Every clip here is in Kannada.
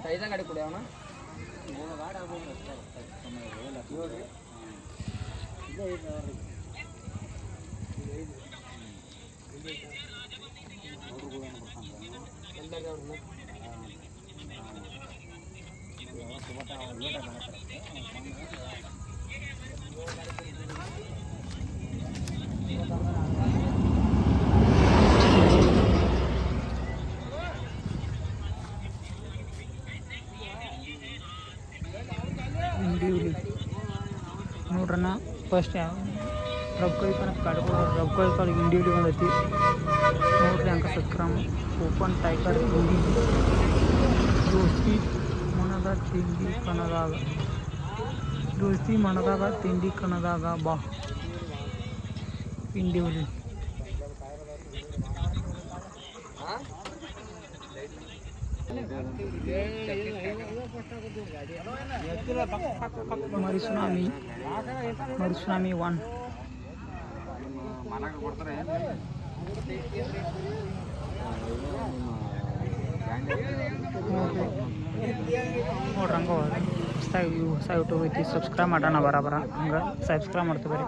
ಮತ್ತೆ ಐದೇ ಗಾಡಿ ಕೊಡಿ ಅವನ ಇಂಡಿವಿಲಿ ನೋಡ್ರಣ್ಣ ಫಸ್ಟ್ ಯಾವ ರೊಕ್ಕ ಕಣಕ್ ಕಾಡ್ಕೊಡ ರೊಕ್ಕ ಕಾಳಿಗೆ ಇಂಡಿವಿಲಿ ಬಂದೈತಿ ನೋಡ್ರಿ ಅಂಕ ಸತ್ಕ್ರಮ ಓಪನ್ ಟೈಗರ್ ಇಂಡಿ ದೋಸ್ತಿ ಮನದ ತಿಂಡಿ ಕಣದಾಗ ದೋಸ್ತಿ ಮನದಾಗ ತಿಂಡಿ ಕಣದಾಗ ಬಾ ಇಂಡಿವಿಲಿ ಮರಿಸುನಾಮಿ ಮರಿಸುನಾಮಿ ಒನ್. ನೋಡ್ರಿ ಹಂಗ, ಹೊಸ್ದಾಗಿ ಹೊಸ ಯೂಟ್ಯೂಬ್ ಐತಿ ಸಬ್ಸ್ಕ್ರೈಬ್ ಮಾಡೋಣ ಬರ ಬರ. ಹಂಗೆ ಸಬ್ಸ್ಕ್ರೈಬ್ ಮಾಡ್ತೀವಿ ರೀ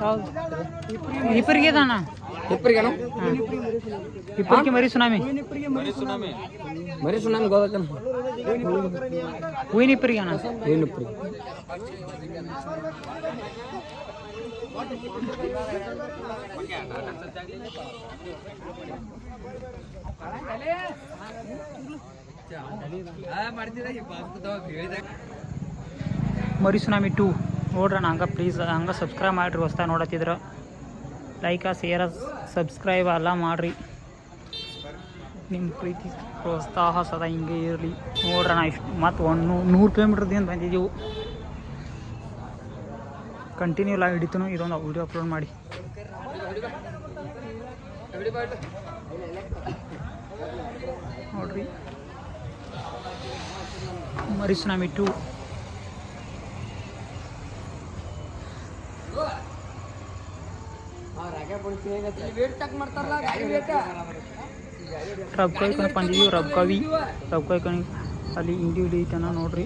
ಹೌದು. ಇಬ್ಬರಿಗೆ ಅಣ್ಣ ಇಬ್ಬರಿಗೆ ಅಣ್ಣ ಇಬ್ಬರಿಗೆ ಮರಿ ಸುನಾಮಿ. ಮರಿ ಸುನಾಮಿ ಗೋದಕ್ಕನ ಹೂವಿನ ಇಬ್ಬರಿಗೆ ಅಣ್ಣ. ಏನಿಬ್ರಿಗೆ ಮರಿ ಸುನಾಮಿ ಟೂ. ನೋಡ್ರಣ್ಣ ಹಂಗೆ ಪ್ಲೀಸ್ ಹಂಗೆ ಸಬ್ಸ್ಕ್ರೈಬ್ ಮಾಡಿರಿ ಹೊಸ್ದಾಗಿ ನೋಡತ್ತಿದ್ರೆ. ಲೈಕ ಶೇರ ಸಬ್ಸ್ಕ್ರೈಬ್ ಎಲ್ಲ ಮಾಡಿರಿ. ನಿಮ್ಮ ಪ್ರೀತಿ ಪ್ರೋತ್ಸಾಹ ಸದಾ ಹಿಂಗೆ ಇರಲಿ. ನೋಡ್ರಣ್ಣ ಇಷ್ಟು ಮತ್ತು ಒಂದು ನೂರು ಕಿಲೋಮೀಟ್ರದಿಂದ ಬಂದಿದ್ದೀವಿ ಕಂಟಿನ್ಯೂ ಲೈವ್ ಹಿಡಿತು ಇದೊಂದು ವೀಡಿಯೋ ಅಪ್ಲೋಡ್ ಮಾಡಿ. ನೋಡ್ರಿ. ಮರಿ ಸುನಾಮಿ ರಬ್ಕಾಯಿ ಕಣಕ್ ಬಂದಿದ್ದೀವಿ ರಬ್ಕಾವಿ ರಬ್ಕಾಯಿ ಕಣಿ ಅಲ್ಲಿ ಇಂಡಿ ಹಿಡಿತನ ನೋಡ್ರಿ.